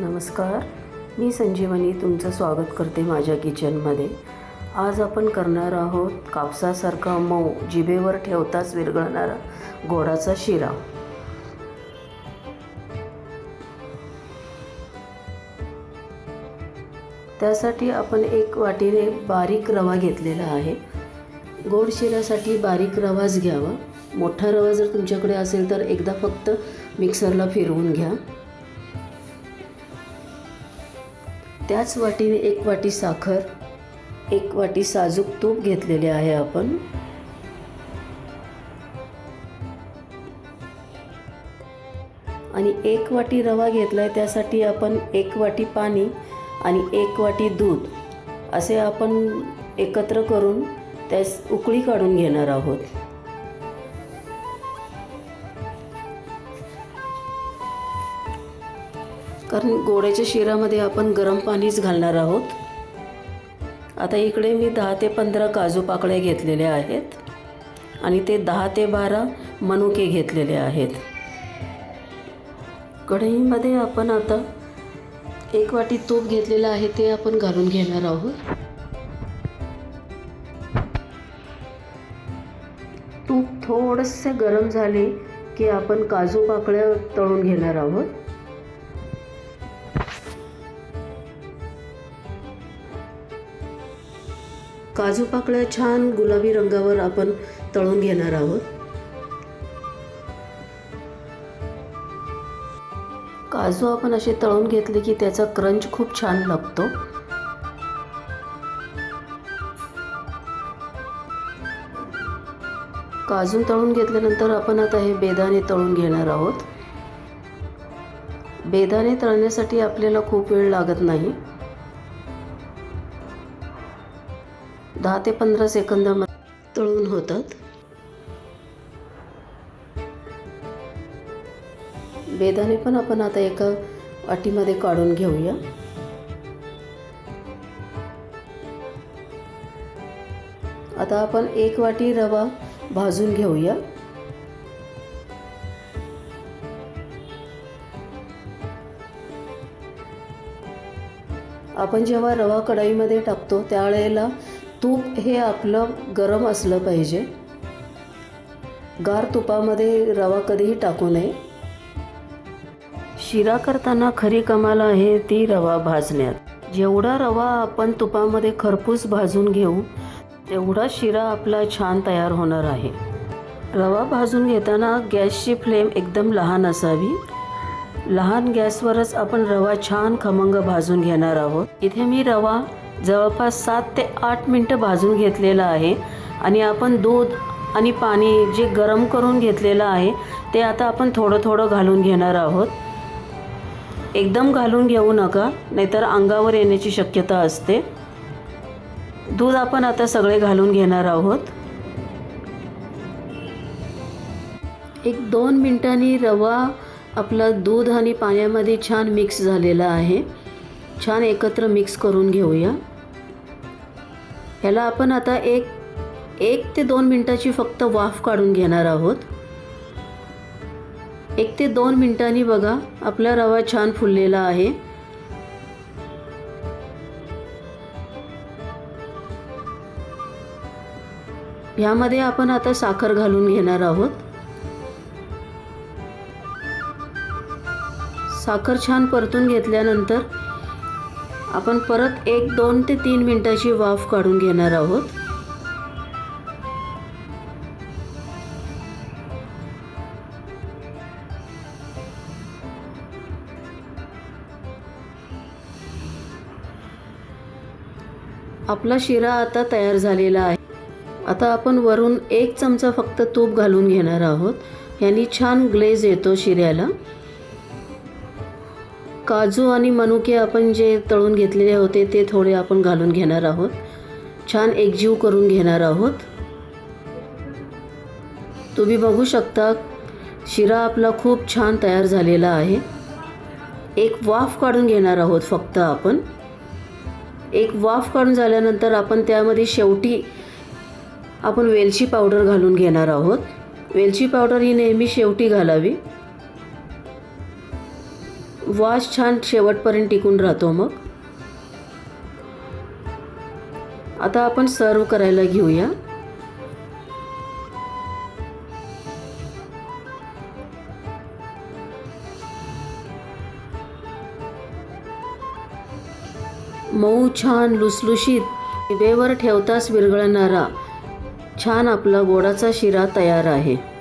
नमस्कार. मी संजीवनी तुमचं स्वागत करते माझ्या किचनमध्ये. आज आपण करणार आहोत कापसासारखा मऊ जिभेवर ठेवताच विरघळणारा गोडाचा शिरा. त्यासाठी आपण एक वाटीने बारीक रवा घेतलेला आहे. गोड शिऱ्यासाठी बारीक रवाच घ्यावा. मोठा रवा जर तुमच्याकडे असेल तर एकदा फक्त मिक्सरला फिरवून घ्या. त्याच वाटीने एक वाटी साखर एक वाटी साजूक तूप घेतलेले आहे आपण. आणि एक वाटी रवा घेतला आहे त्यासाठी आपण एक वाटी पाणी आणि एक वाटी दूध असे आपण एकत्र करून त्यास उकळी काढून घेणार आहोत. कारण गोड्याच्या शिरामध्ये आपण गरम पाणीच घालणार आहोत. आता इकडे मी दहा ते पंधरा काजू पाकळ्या घेतलेल्या आहेत आणि ते दहा ते बारा मनुके घेतलेले आहेत. कढईमध्ये आपण आता एक वाटी तूप घेतलेलं आहे ते आपण घालून घेणार आहोत. तूप थोडंसं गरम झाले की आपण काजू पाकळ्या तळून घेणार आहोत. काजू पाकळ्या छान गुलाबी रंगावर आपण तळून घेणार आहोत. काजू आपण असे तळून घेतले की त्याचा क्रंच खूप छान लागतो. काजू तळून घेतल्यानंतर आपण आता हे बेदाणे तळून घेणार आहोत. बेदाणे तळण्यासाठी आपल्याला खूप वेळ लागत नाही. दहा ते पंधरा सेकंदामध्ये तळून होतात. बेदाणे पण आपण आता एका वाटीमध्ये काढून घेऊया. आता आपण एक वाटी रवा भाजून घेऊया. आपण जेव्हा रवा कढाईमध्ये टाकतो त्यावेळेला तूप हे आपलं गरम असलं पाहिजे. गार तुपामध्ये रवा कधीही टाकू नये. शिरा करताना खरी कमाल आहे ती रवा भाजण्यात. जेवढा रवा आपण तुपामध्ये खरपूस भाजून घेऊ तेवढा शिरा आपला छान तयार होणार आहे. रवा भाजून घेताना गॅसची फ्लेम एकदम लहान असावी. लहान गॅसवरच आपण रवा छान खमंग भाजून घेणार आहोत. इथे मी रवा जवळपास सात ते आठ मिनटं भाजून घेतलेलं आहे. आणि आपण दूध आणि पाणी जे गरम करून घेतलेलं आहे ते आता आपण थोडं थोडं घालून घेणार आहोत. एकदम घालून घेऊ नका नाहीतर अंगावर येण्याची शक्यता असते. दूध आपण आता सगळे घालून घेणार आहोत. एक दोन मिनटांनी रवा आपला दूध आणि पाण्यामध्ये छान मिक्स झालेला आहे. छान एकत्र मिक्स करून घेऊया. ह्याला आपण आता एक एक ते दोन मिनटाची फक्त वाफ काढून घेणार आहोत. एक ते दोन मिनिटांनी बघा आपला रवा छान फुललेला आहे. ह्यामध्ये आपण आता साखर घालून घेणार आहोत. साखर छान परतून घेतल्यानंतर आपण परत एक दोन ते तीन मिनटाची वाफ काढून घेणार आहोत. आपला शिरा आता तयार झालेला आहे. आता आपण वरून एक चमचा फक्त तूप घालून घेणार आहोत. यांनी छान ग्लेज येतो शिऱ्याला. काजू आणि मनुके आपण जे तळून घेतलेले होते ते थोडे आपण घालून घेणार आहोत. छान एकजीव करून घेणार आहोत. तुम्ही बघू शकता शिरा आपला खूप छान तयार झालेला आहे. एक वाफ काढून घेणार आहोत फक्त आपण. एक वाफ काढून झाल्यानंतर आपण त्यामध्ये शेवटी आपण वेलची पावडर घालून घेणार आहोत. वेलची पावडर ही नेहमी शेवटी घालावी. वास छान शेवटपर्यंत टिकून राहतो मग. आता आपण सर्व करायला घेऊया. मऊ छान लुसलुशीत जिभेवर ठेवताच विरघळणारा छान आपला गोडाचा शिरा तयार आहे.